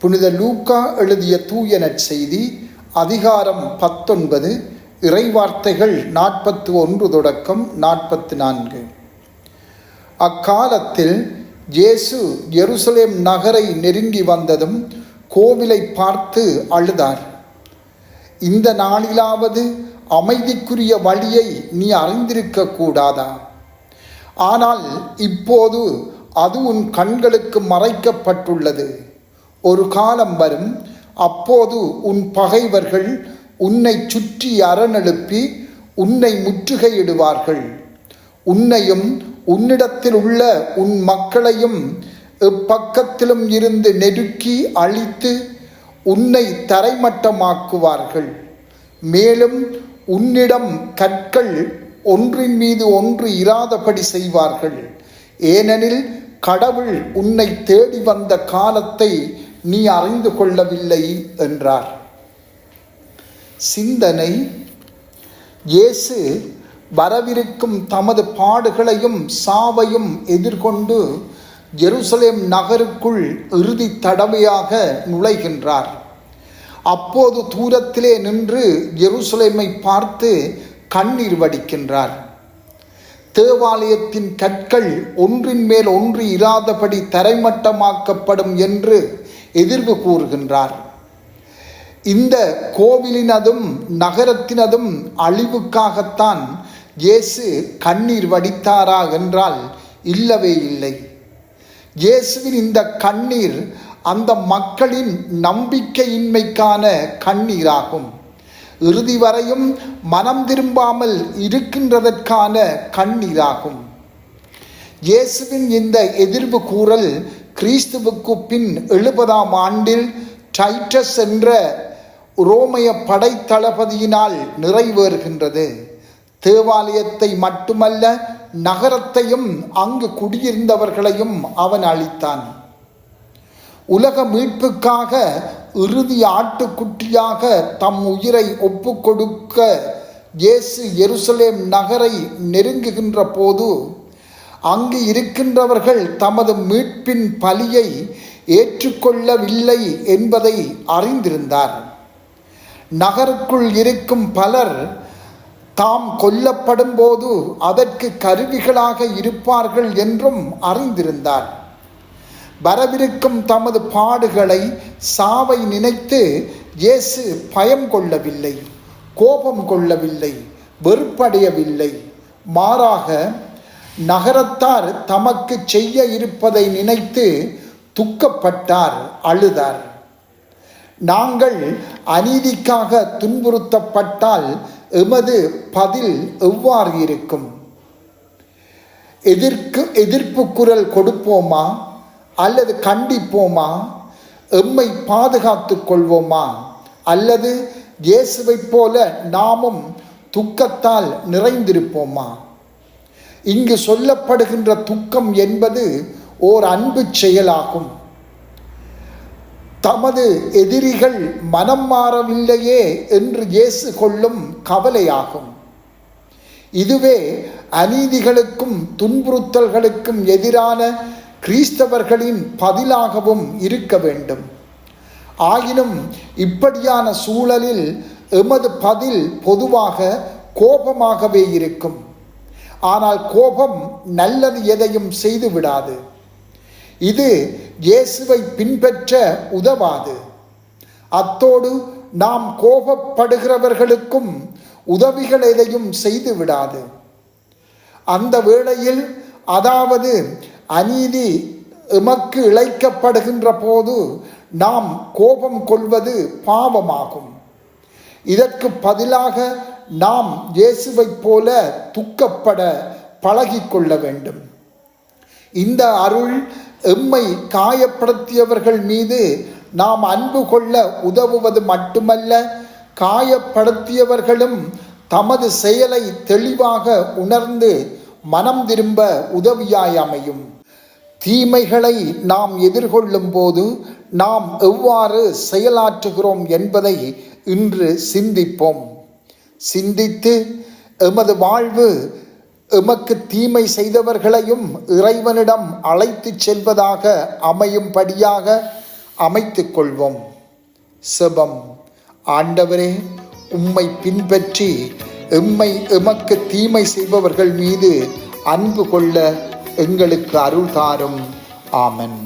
புனித லூக்கா எழுதிய தூய நற்செய்தி அதிகாரம் பத்தொன்பது இறைவார்த்தைகள் நாற்பத்து ஒன்று தொடக்கம் நாற்பத்து நான்கு அக்காலத்தில் இயேசு எருசலேம் நகரை நெருங்கி வந்ததும் கோவிலை பார்த்து அழுதார். இந்த நாளிலாவது அமைதிக்குரிய வழியை நீ அறிந்திருக்க கூடாதா? ஆனால் இப்போது அது உன் கண்களுக்கு மறைக்கப்பட்டுள்ளது. ஒரு காலம் வரும். அப்போது உன் பகைவர்கள் உன்னை சுற்றி அரணெழுப்பி உன்னை முற்றுகையிடுவார்கள். உன்னையும் உன்னிடத்தில் உள்ள உன் மக்களையும் எப்பக்கத்திலும் இருந்து நெருக்கி அழித்து உன்னை தரைமட்டமாக்குவார்கள். மேலும் உன்னிடம் கற்கள் ஒன்றின் மீது ஒன்று இராதபடி செய்வார்கள். ஏனெனில் கடவுள் உன்னை தேடி வந்த காலத்தை நீ அறிந்து கொள்ளவில்லை என்றார். சிந்தனை இயேசு வரவிருக்கும் தமது பாடுகளையும் சாவையும் எதிர்கொண்டு ஜெருசலேம் நகருக்குள் இறுதி தடவையாக நுழைகின்றார். அப்போது தூரத்திலே நின்று ஜெருசலேமை பார்த்து கண்ணீர் வடிக்கின்றார். தேவாலயத்தின் கற்கள் ஒன்றின் மேல் ஒன்று இராதபடி தரைமட்டமாக்கப்படும் என்று எதிர்வு கூறுகின்றார். இந்த கோவிலினதும் நகரத்தினதும் அழிவுக்காகத்தான் இயேசு கண்ணீர் வடித்தாரா என்றால் இல்லவே இல்லை. இயேசுவின் இந்த கண்ணீர் அந்த மக்களின் நம்பிக்கையின்மைக்கான கண்ணீராகும். இறுதி வரையும் மனம் திரும்பாமல் இருக்கின்றதற்கான கண்ணீராகும். இயேசுவின் இந்த எதிர்வு கூறல் கிறிஸ்துவுக்கு பின் எழுபதாம் ஆண்டில் டைட்டஸ் என்ற ரோமைய படைத்தளபதியினால் நிறைவேறுகின்றது. தேவாலயத்தை மட்டுமல்ல நகரத்தையும் அங்கு குடியிருந்தவர்களையும் அவன் அளித்தான் உலக மீட்புக்காக இறுதி ஆட்டுக்குட்டியாக தம் உயிரை ஒப்புக்கொடுக்க இயேசு எருசலேம் நகரை நெருங்குகின்ற போது அங்கு இருக்கின்றவர்கள் தமது மீட்பின் பலியை ஏற்றுக்கொள்ளவில்லை என்பதை அறிந்திருந்தார். நகருக்குள் இருக்கும் பலர் தாம் கொல்லப்படும் போது அதற்கு கருவிகளாக இருப்பார்கள் என்றும் அறிந்திருந்தார். வரவிருக்கும் தமது பாடுகளை சாவை நினைத்து இயேசு பயம் கொள்ளவில்லை கோபம் கொள்ளவில்லை வெறுப்படையவில்லை. மாறாக நகரத்தார் தமக்கு செய்ய இருப்பதை நினைத்து துக்கப்பட்டார் அழுதார். நாங்கள் அநீதிக்காக துன்புறுத்தப்பட்டால் எமது பதில் எவ்வாறு இருக்கும்? எதிர்க்கு எதிர்ப்பு குரல் கொடுப்போமா? அல்லது கண்டிப்போமா? எம்மை பாதுகாத்து கொள்வோமா? அல்லது இயேசுவைப் போல நாமும் துக்கத்தால் நிறைந்திருப்போமா? இங்கு சொல்லப்படுகின்ற துக்கம் என்பது ஓர் அன்பு செயலாகும். தமது எதிரிகள் மனம் மாறவில்லையே என்று இயேசு கொள்ளும் கவலையாகும். இதுவே அநீதிகளுக்கும் துன்புறுத்தல்களுக்கும் எதிரான கிறிஸ்தவர்களின் பதிலாகவும் இருக்க வேண்டும். ஆயினும் இப்படியான சூழலில் எமது பதில் பொதுவாக கோபமாகவே இருக்கும். ஆனால் கோபம் நல்லது எதையும் செய்து விடாது. இது இயேசுவை பின்பற்ற உதவாது. அத்தோடு நாம் கோபப்படுகிறவர்களுக்கும் உதவிகள் எதையும் செய்து விடாது. அந்த வேளையில் அதாவது அநீதி எமக்கு இழைக்கப்படுகின்ற போது நாம் கோபம் கொள்வது பாவமாகும். இதற்கு பதிலாக நாம் இயேசுவைப் போல துக்கப்பட பழகிக்கொள்ள வேண்டும். இந்த அருள் எம்மை காயப்படுத்தியவர்கள் மீது நாம் அன்பு கொள்ள உதவுவது மட்டுமல்ல காயப்படுத்தியவர்களும் தமது செயலை தெளிவாக உணர்ந்து மனம் திரும்ப உதவியாய் அமையும். தீமைகளை நாம் எதிர்கொள்ளும் போது நாம் எவ்வாறு செயலாற்றுகிறோம் என்பதை இன்று சிந்திப்போம். சிந்தித்து எமது வாழ்வு எமக்கு தீமை செய்தவர்களையும் இறைவனிடம் அழைத்து செல்வதாக அமையும்படியாக அமைத்து கொள்வோம். செபம். ஆண்டவரே உம்மை பின்பற்றி எம்மை எமக்கு தீமை செய்பவர்கள் மீது அன்பு கொள்ள எங்களுக்கு அருள் தாரும். ஆமன்.